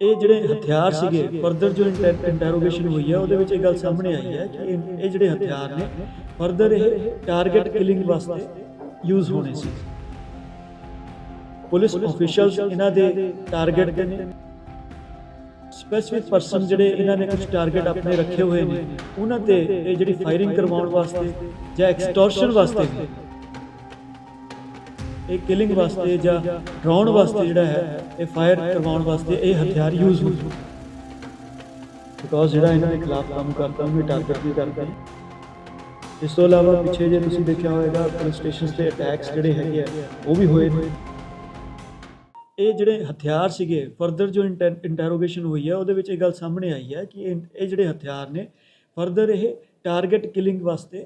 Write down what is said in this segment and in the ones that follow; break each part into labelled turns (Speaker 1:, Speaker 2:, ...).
Speaker 1: ਇਹ ਜਿਹੜੇ ਹਥਿਆਰ ਸੀਗੇ ਫਰਦਰ ਜੋ ਇੰਟਰੋਗੇਸ਼ਨ ਹੋਈ ਹੈ ਉਹਦੇ ਵਿੱਚ ਇਹ ਗੱਲ ਸਾਹਮਣੇ ਆਈ ਹੈ ਕਿ ਇਹ ਜਿਹੜੇ ਹਥਿਆਰ ਨੇ ਫਰਦਰ ਇਹ ਟਾਰਗੇਟ ਕਿਲਿੰਗ ਵਾਸਤੇ ਯੂਜ਼ ਹੋਣੇ ਸੀ। ਪੁਲਿਸ ਅਫੀਸ਼ੀਅਲਸ ਇਹਨਾਂ ਦੇ ਟਾਰਗੇਟ ਤੇ ਨੇ। ਸਪੈਸਿਫਿਕ ਪਰਸਨ ਜਿਹੜੇ ਇਹਨਾਂ ਨੇ ਕੁਝ ਟਾਰਗੇਟ ਆਪਣੇ ਰੱਖੇ ਹੋਏ ਨੇ ਉਹਨਾਂ ਤੇ ਇਹ ਜਿਹੜੀ ਫਾਇਰਿੰਗ ਕਰਵਾਉਣ ਵਾਸਤੇ ਜਾਂ ਐਕਸਟੋਰਸ਼ਨ ਵਾਸਤੇ ਵੀ ਇਹ ਕਿਲਿੰਗ ਵਾਸਤੇ ਜਾਂ ਡਰਾਉਣ ਵਾਸਤੇ ਜਿਹੜਾ ਹੈ, ਇਹ ਫਾਇਰ ਕਰਵਾਉਣ ਵਾਸਤੇ ਇਹ ਹਥਿਆਰ ਯੂਜ਼ ਹੁੰਦੇ ਬਿਕੋਜ਼ ਜਿਹੜਾ ਇਹਨਾਂ ਦੇ ਖਿਲਾਫ ਕੰਮ ਕਰਦਾ, ਉਹਨੂੰ ਟਾਰਗੇਟ ਵੀ ਕਰਦਾ ਨੇ। ਇਸ ਤੋਂ ਇਲਾਵਾ ਪਿੱਛੇ ਜੇ ਤੁਸੀਂ ਦੇਖਿਆ ਹੋਵੇਗਾ ਪੁਲਿਸ ਸਟੇਸ਼ਨਸ ਤੇ ਅਟੈਕਸ ਜਿਹੜੇ ਹੈਗੇ ਆ, ਉਹ ਵੀ ਹੋਏ ਨੇ। ਇਹ ਜਿਹੜੇ ਹਥਿਆਰ ਸੀਗੇ ਫਰਦਰ ਜੋ ਇੰਟਰੋਗੇਸ਼ਨ ਹੋਈ ਹੈ ਉਹਦੇ ਵਿੱਚ ਇਹ ਗੱਲ ਸਾਹਮਣੇ ਆਈ ਹੈ ਕਿ ਇਹ ਇਹ ਜਿਹੜੇ ਹਥਿਆਰ ਨੇ ਫਰਦਰ ਇਹ ਟਾਰਗੇਟ ਕਿਲਿੰਗ ਵਾਸਤੇ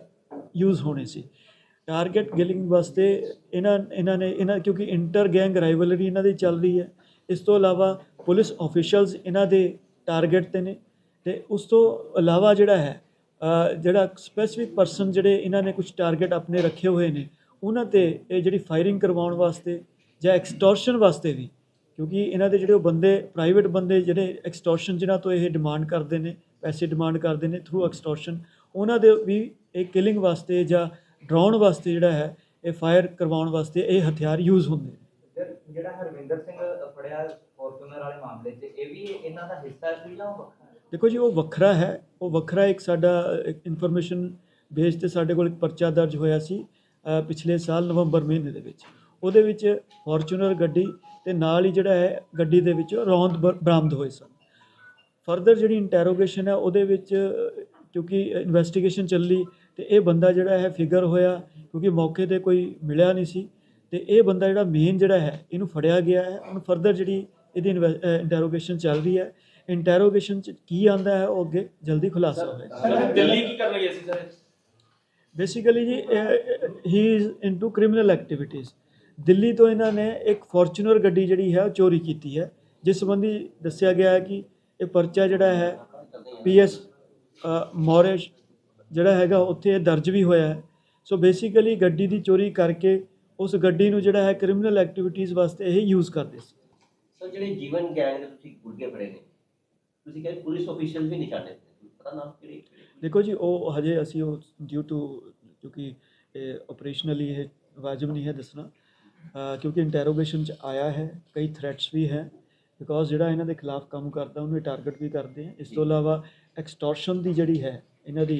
Speaker 1: ਯੂਜ਼ ਹੋਣੇ ਸੀ। ਟਾਰਗੇਟ ਗਿਲਿੰਗ ਵਾਸਤੇ ਇਹਨਾਂ ਇਹਨਾਂ ਨੇ, ਇਹਨਾਂ, ਕਿਉਂਕਿ ਇੰਟਰ ਗੈਂਗ ਰਾਈਵਲਰੀ ਇਹਨਾਂ ਦੀ ਚੱਲ ਰਹੀ ਹੈ। ਇਸ ਤੋਂ ਇਲਾਵਾ ਪੁਲਿਸ ਅਫੀਸ਼ੀਅਲਸ ਇਹਨਾਂ ਦੇ ਟਾਰਗੇਟ ਤੇ ਨੇ ਤੇ ਉਸ ਤੋਂ ਇਲਾਵਾ ਜਿਹੜਾ ਹੈ ਜਿਹੜਾ ਸਪੈਸਿਫਿਕ ਪਰਸਨ ਜਿਹੜੇ ਇਹਨਾਂ ਨੇ ਕੁਝ ਟਾਰਗੇਟ ਆਪਣੇ ਰੱਖੇ ਹੋਏ ਨੇ, ਉਹਨਾਂ ਤੇ ਇਹ ਜਿਹੜੀ ਫਾਇਰਿੰਗ ਕਰਵਾਉਣ ਵਾਸਤੇ ਜਾਂ ਐਕਸਟੋਰਸ਼ਨ ਵਾਸਤੇ ਵੀ, ਕਿਉਂਕਿ ਇਹਨਾਂ ਦੇ ਜਿਹੜੇ ਉਹ ਬੰਦੇ ਪ੍ਰਾਈਵੇਟ ਬੰਦੇ ਜਿਹੜੇ ਐਕਸਟੋਰਸ਼ਨ ਜਿਨ੍ਹਾਂ ਤੋਂ ਇਹ ਡਿਮਾਂਡ ਕਰਦੇ ਨੇ, ਪੈਸੇ ਡਿਮਾਂਡ ਕਰਦੇ ਨੇ ਥਰੂ ਐਕਸਟੋਰਸ਼ਨ ਉਹਨਾਂ ਦੇ ਵੀ ਇਹ ਕਿਲਿੰਗ ਵਾਸਤੇ ਜਾਂ ਡਰਾਉਣ ਵਾਸਤੇ ਜਿਹੜਾ ਹੈ ਇਹ ਫਾਇਰ ਕਰਵਾਉਣ ਵਾਸਤੇ ਇਹ ਹਥਿਆਰ ਯੂਜ਼ ਹੁੰਦੇ ਨੇ।
Speaker 2: ਜਿਹੜਾ ਹਰਵਿੰਦਰ ਸਿੰਘ ਫੜਿਆ ਫੋਰਚੂਨਰ ਵਾਲੇ ਮਾਮਲੇ 'ਚ ਇਹ ਵੀ ਇਹਨਾਂ ਦਾ ਹਿੱਸਾ ਸੀ ਜਾਂ?
Speaker 1: ਦੇਖੋ ਜੀ ਉਹ ਵੱਖਰਾ ਹੈ। ਉਹ ਵੱਖਰਾ ਇੱਕ ਸਾਡਾ ਇਨਫੋਰਮੇਸ਼ਨ ਬੇਸ ਤੇ ਸਾਡੇ ਕੋਲ ਇੱਕ ਪਰਚਾ ਦਰਜ ਹੋਇਆ ਸੀ ਪਿਛਲੇ ਸਾਲ ਨਵੰਬਰ ਮਹੀਨੇ ਦੇ ਵਿੱਚ। ਉਹਦੇ ਵਿੱਚ ਫੋਰਚੂਨਰ ਗੱਡੀ ਤੇ ਨਾਲ ਹੀ ਜਿਹੜਾ ਹੈ ਗੱਡੀ ਦੇ ਵਿੱਚ ਰੌਂਦ ਬਰਾਮਦ ਹੋਏ ਸਨ। ਫਰਦਰ ਜਿਹੜੀ ਇੰਟਰੋਗੇਸ਼ਨ ਹੈ ਉਹਦੇ ਵਿੱਚ ਕਿਉਂਕਿ ਇਨਵੈਸਟੀਗੇਸ਼ਨ ਚੱਲੀ ਤੇ ਇਹ ਬੰਦਾ ਜਿਹੜਾ ਹੈ ਫਿਗਰ ਹੋਇਆ ਕਿਉਂਕਿ ਮੌਕੇ ਤੇ ਕੋਈ ਮਿਲਿਆ ਨਹੀਂ ਸੀ ਤੇ ਇਹ ਬੰਦਾ ਜਿਹੜਾ ਮੇਨ ਜਿਹੜਾ ਹੈ ਇਹਨੂੰ ਫੜਿਆ ਗਿਆ ਹੈ। ਹੁਣ ਫਰਦਰ ਜਿਹੜੀ ਇਹਦੀ ਇੰਟਰੋਗੇਸ਼ਨ ਚੱਲ ਰਹੀ ਹੈ। ਇੰਟਰੋਗੇਸ਼ਨ ਚ ਕੀ ਆਂਦਾ ਹੈ ਉਹ ਅੱਗੇ ਜਲਦੀ ਖੁਲਾਸਾ
Speaker 3: ਸਰ ਦਿੱਲੀ ਕੀ ਕਰਨ ਗਏ ਸੀ ਸਰ?
Speaker 1: ਬੇਸਿਕਲੀ ਜੀ he is into criminal activities Delhi ਤੋਂ ਇਹਨਾਂ ਨੇ ਇੱਕ ਫੋਰਚੂਨਰ ਗੱਡੀ ਜਿਹੜੀ ਹੈ ਉਹ ਚੋਰੀ ਕੀਤੀ ਹੈ। ਜਿਸ ਸੰਬੰਧੀ ਦੱਸਿਆ ਗਿਆ ਹੈ ਕਿ ਇਹ ਪਰਚਾ ਜਿਹੜਾ ਹੈ ਪੀਐਸ ਮੋਰੇਸ਼ ਜਿਹੜਾ ਹੈਗਾ ਉੱਥੇ ਇਹ ਦਰਜ ਵੀ ਹੋਇਆ ਹੈ। ਸੋ ਬੇਸਿਕਲੀ ਗੱਡੀ ਦੀ ਚੋਰੀ ਕਰਕੇ ਉਸ ਗੱਡੀ ਨੂੰ ਜਿਹੜਾ ਹੈ ਕ੍ਰਿਮੀਨਲ ਐਕਟੀਵਿਟੀਜ਼ ਵਾਸਤੇ ਇਹ ਯੂਜ਼ ਕਰਦੇ ਸੀ।
Speaker 4: ਸਰ ਜਿਹੜੇ ਜੀਵਨ ਗੈਂਗ ਦੇ ਤੁਸੀਂ ਗੁਰਗੇ ਫੜੇ ਨੇ ਤੁਸੀਂ ਕਹਿੰਦੇ ਪੁਲਿਸ ਅਫੀਸ਼ੀਅਲ ਵੀ ਨਹੀਂ ਚਾਹਦੇ ਪਤਾ ਨਾਮ ਕਿਹੜੇ?
Speaker 1: ਦੇਖੋ ਜੀ ਉਹ ਹਜੇ ਅਸੀਂ ਉਹ ਡਿਊ ਟੂ ਕਿਉਂਕਿ ਆਪਰੇਸ਼ਨਲੀ ਇਹ ਵਾਜਬ ਨਹੀਂ ਹੈ ਦੱਸਣਾ। ਕਿਉਂਕਿ ਇੰਟਰੋਗੇਸ਼ਨ ਚ ਆਇਆ ਹੈ ਕਈ ਥ੍ਰੈਟਸ ਵੀ ਹੈ। ਬਿਕੋਜ਼ ਜਿਹੜਾ ਇਹਨਾਂ ਦੇ ਖਿਲਾਫ ਕੰਮ ਕਰਦਾ ਉਹਨੂੰ ਟਾਰਗੇਟ ਵੀ ਕਰਦੇ ਆ। ਇਸ ਤੋਂ ਇਲਾਵਾ ਐਕਸਟੋਰਸ਼ਨ ਦੀ ਜਿਹੜੀ ਹੈ ਇਹਨਾਂ ਦੀ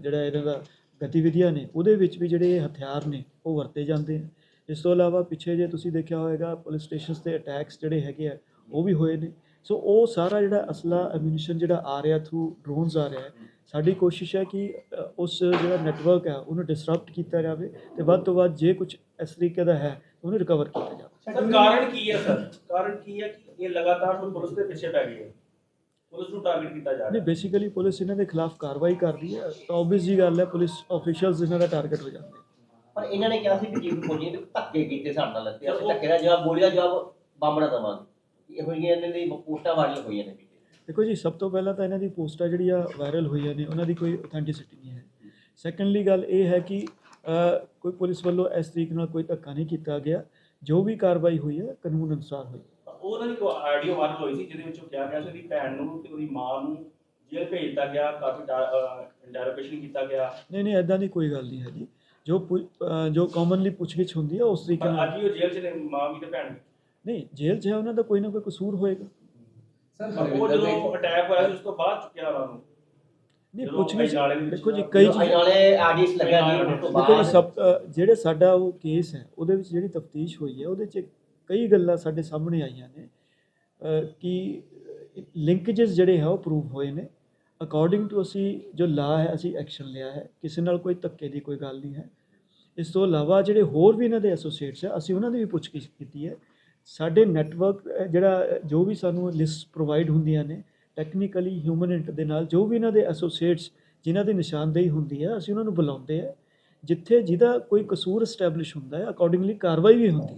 Speaker 1: ਜਿਹੜਾ ਇਹਨਾਂ ਦਾ ਗਤੀਵਿਧੀਆਂ ਨੇ, ਉਹਦੇ ਵਿੱਚ ਵੀ ਜਿਹੜੇ ਇਹ ਹਥਿਆਰ ਨੇ, ਉਹ ਵਰਤੇ ਜਾਂਦੇ ਆ ਇਸ ਤੋਂ ਇਲਾਵਾ ਪਿੱਛੇ ਜੇ ਤੁਸੀਂ ਦੇਖਿਆ ਹੋਵੇਗਾ ਪੁਲਿਸ ਸਟੇਸ਼ਨਸ ਤੇ ਅਟੈਕਸ ਜਿਹੜੇ ਹੈਗੇ ਆ, ਉਹ ਵੀ ਹੋਏ ਨੇ। ਸੋ ਉਹ ਸਾਰਾ ਜਿਹੜਾ ਅਸਲਾ ਐਮੂਨੀਸ਼ਨ ਜਿਹੜਾ ਆ ਰਿਹਾ ਥਰੂ ਡਰੋਨਸ ਆ ਰਿਹਾ ਹੈ, ਸਾਡੀ ਕੋਸ਼ਿਸ਼ ਹੈ ਕਿ ਉਸ ਜਿਹੜਾ ਨੈਟਵਰਕ ਹੈ ਉਹਨੂੰ ਡਿਸਰਪਟ ਕੀਤਾ ਜਾਵੇ ਤੇ ਵੱਧ ਤੋਂ ਵੱਧ ਜੇ ਕੁਝ ਇਸ ਤਰੀਕੇ ਦਾ ਹੈ ਉਹਨੂੰ ਰਿਕਵਰ ਕੀਤਾ ਜਾਵੇ।
Speaker 3: ਸਰ, ਕਾਰਨ ਕੀ ਹੈ, ਸਰ? ਕਾਰਨ ਕੀ ਹੈ ਕਿ ਇਹ ਲਗਾਤਾਰ ਪੁਲਿਸ ਦੇ ਪਿੱਛੇ ਪੈ ਗਈ ਹੈ? ਪੁਲਿਸ ਨੂੰ ਟਾਰਗੇਟ ਕੀਤਾ ਜਾ
Speaker 1: ਨਹੀਂ
Speaker 3: ਰਿਹਾ ਹੈ।
Speaker 1: ਬੇਸਿਕਲੀ ਪੁਲਿਸ ਇਹਨਾਂ ਦੇ ਖਿਲਾਫ ਕਾਰਵਾਈ ਕਰ ਰਹੀ ਹੈ। ਤਾਂ obvious ਜੀ ਗੱਲ ਹੈ ਪੁਲਿਸ ਆਫੀਸ਼ੀਅਲਸ ਇਹਨਾਂ ਦਾ ਟਾਰਗੇਟ ਹੋ ਜਾਂਦੇ
Speaker 4: ਪਰ ਇਹਨਾਂ ਨੇ ਕਿਹਾ ਸੀ ਕਿ ਜੀਵਨ ਫੌਜੀ ਨੇ ਧੱਕੇ ਕੀਤੇ ਸਾਡੇ ਨਾਲ ਤੇ ਅਸੀਂ ਧੱਕੇ ਦਾ ਜਵਾਬ ਦਾ ਜਵਾਬ ਬੰਬ ਨਾਲ ਦਵਾਂਗੇ। ਇਹੋ ਜਿਹੀਆਂ ਇਹਨਾਂ ਦੀ ਪੋਸਟਾਂ ਵਾਇਰਲ ਹੋਈਆਂ ਨੇ
Speaker 1: ਦੇਖੋ ਜੀ ਸਭ ਤੋਂ ਪਹਿਲਾਂ ਤਾਂ ਇਹਨਾਂ ਦੀ ਪੋਸਟਾਂ ਜਿਹੜੀਆਂ ਵਾਇਰਲ ਹੋਈਆਂ ਨੇ ਉਹਨਾਂ ਦੀ ਕੋਈ ਅਥੈਂਟਿਸਿਟੀ ਨਹੀਂ ਹੈ। ਸੈਕੰਡਲੀ ਗੱਲ ਇਹ ਹੈ ਕਿ ਕੋਈ ਪੁਲਿਸ ਵੱਲੋਂ ਇਸ ਤਰੀਕੇ ਨਾਲ ਕੋਈ ਧੱਕਾ ਨਹੀਂ ਕੀਤਾ ਗਿਆ। ਜੋ ਵੀ ਕਾਰਵਾਈ ਹੋਈ ਹੈ ਕਾਨੂੰਨ ਅਨੁਸਾਰ ਹੋਈ
Speaker 3: ਉਹਨਾਂ ਦੀ ਕੋਈ ਆਡੀਓ ਵਾਇਰਲ ਹੋਈ ਸੀ ਜਿਹਦੇ ਵਿੱਚ ਉਹ ਕਿਹਾ ਗਿਆ ਸੀ ਉਹਦੀ ਭੈਣ ਨੂੰ ਤੇ ਉਹਦੀ ਮਾਂ ਨੂੰ ਜੇਲ੍ਹ ਭੇਜ ਦਿੱਤਾ ਗਿਆ ਕਾਫੀ ਇੰਟਰੋਗੇਸ਼ਨ ਕੀਤਾ ਗਿਆ।
Speaker 1: ਨਹੀਂ ਨਹੀਂ ਐਦਾਂ ਦੀ ਕੋਈ ਗੱਲ ਨਹੀਂ ਹੈ ਜੀ ਜੋ ਜੋ ਕਾਮਨਲੀ ਪੁੱਛਗਿੱਛ ਹੁੰਦੀ ਹੈ ਉਸ ਤਰੀਕੇ
Speaker 3: ਪਰ
Speaker 1: ਨਾਲ।
Speaker 3: ਅੱਜ ਉਹ ਜੇਲ੍ਹ 'ਚ ਨੇ ਮਾਂ ਵੀ ਤੇ ਭੈਣ ਵੀ।
Speaker 1: ਨਹੀਂ ਜੇਲ੍ਹ 'ਚ ਹੈ ਉਹਨਾਂ ਦਾ ਕੋਈ ਨਾ ਕੋਈ ਕਸੂਰ ਹੋਏਗਾ।
Speaker 3: ਪਰ ਉਹ ਜਦੋਂ ਅਟੈਕ ਹੋਇਆ ਸੀ ਉਸ ਤੋਂ ਬਾਅਦ ਚੁੱਕਿਆ ਉਹਨਾਂ ਨੂੰ।
Speaker 1: ਨਹੀਂ ਪੁੱਛਗਿੱਛ
Speaker 3: ਵਿੱਚ
Speaker 1: ਦੇਖੋ ਜੀ ਕਈ
Speaker 4: ਨਾਲੇ ਆਡੀਸ ਲੱਗਾ ਜੀ
Speaker 1: ਦੇਖੋ ਸਭ ਜਿਹੜੇ ਸਾਡਾ ਉਹ ਕੇਸ ਹੈ ਉਹਦੇ ਵਿੱਚ ਜਿਹੜੀ ਤਫਤੀਸ਼ ਹੋਈ ਹੈ ਉਹਦੇ 'ਚ ਕਈ ਗੱਲਾਂ ਸਾਡੇ ਸਾਹਮਣੇ ਆਈਆਂ ਨੇ ਕਿ ਲਿੰਕੇजेस ਜਿਹੜੇ ਹੈ ਉਹ ਪ੍ਰੂਵ ਹੋਏ ਨੇ। ਅਕੋਰਡਿੰਗ ਟੂ ਅਸੀਂ ਜੋ ਲਾ ਹੈ, ਅਸੀਂ ਐਕਸ਼ਨ ਲਿਆ ਹੈ, ਕਿਸੇ ਨਾਲ ਕੋਈ ਧੱਕੇ ਦੀ ਕੋਈ ਗੱਲ ਨਹੀਂ ਹੈ। ਇਸ ਤੋਂ ਇਲਾਵਾ ਜਿਹੜੇ ਹੋਰ ਵੀ ਇਹਨਾਂ ਦੇ ਐਸੋਸੀਏਟਸ ਹੈ, ਅਸੀਂ ਉਹਨਾਂ ਦੀ ਵੀ ਪੁੱਛਗਿੱਛ ਕੀਤੀ ਹੈ। ਸਾਡੇ ਨੈਟਵਰਕ ਜਿਹੜਾ, ਜੋ ਵੀ ਸਾਨੂੰ ਲਿਸਟ ਪ੍ਰੋਵਾਈਡ ਹੁੰਦੀਆਂ ਨੇ ਟੈਕਨੀਕਲੀ ਹਿਊਮਨ ਇੰਟ ਦੇ ਨਾਲ ਜੋ ਵੀ ਇਹਨਾਂ ਦੇ ਐਸੋਸੀਏਟਸ ਜਿਨ੍ਹਾਂ ਦੀ ਨਿਸ਼ਾਨਦੇਹੀ ਹੁੰਦੀ ਹੈ, ਅਸੀਂ ਉਹਨਾਂ ਨੂੰ ਬੁਲਾਉਂਦੇ ਆ ਜਿੱਥੇ ਜਿਹਦਾ ਕੋਈ ਕਸੂਰ ਐਸਟੈਬਲਿਸ਼ ਹੁੰਦਾ ਹੈ ਅਕੋਰਡਿੰਗਲੀ ਕਾਰਵਾਈ ਵੀ ਹੁੰਦੀ ਹੈ।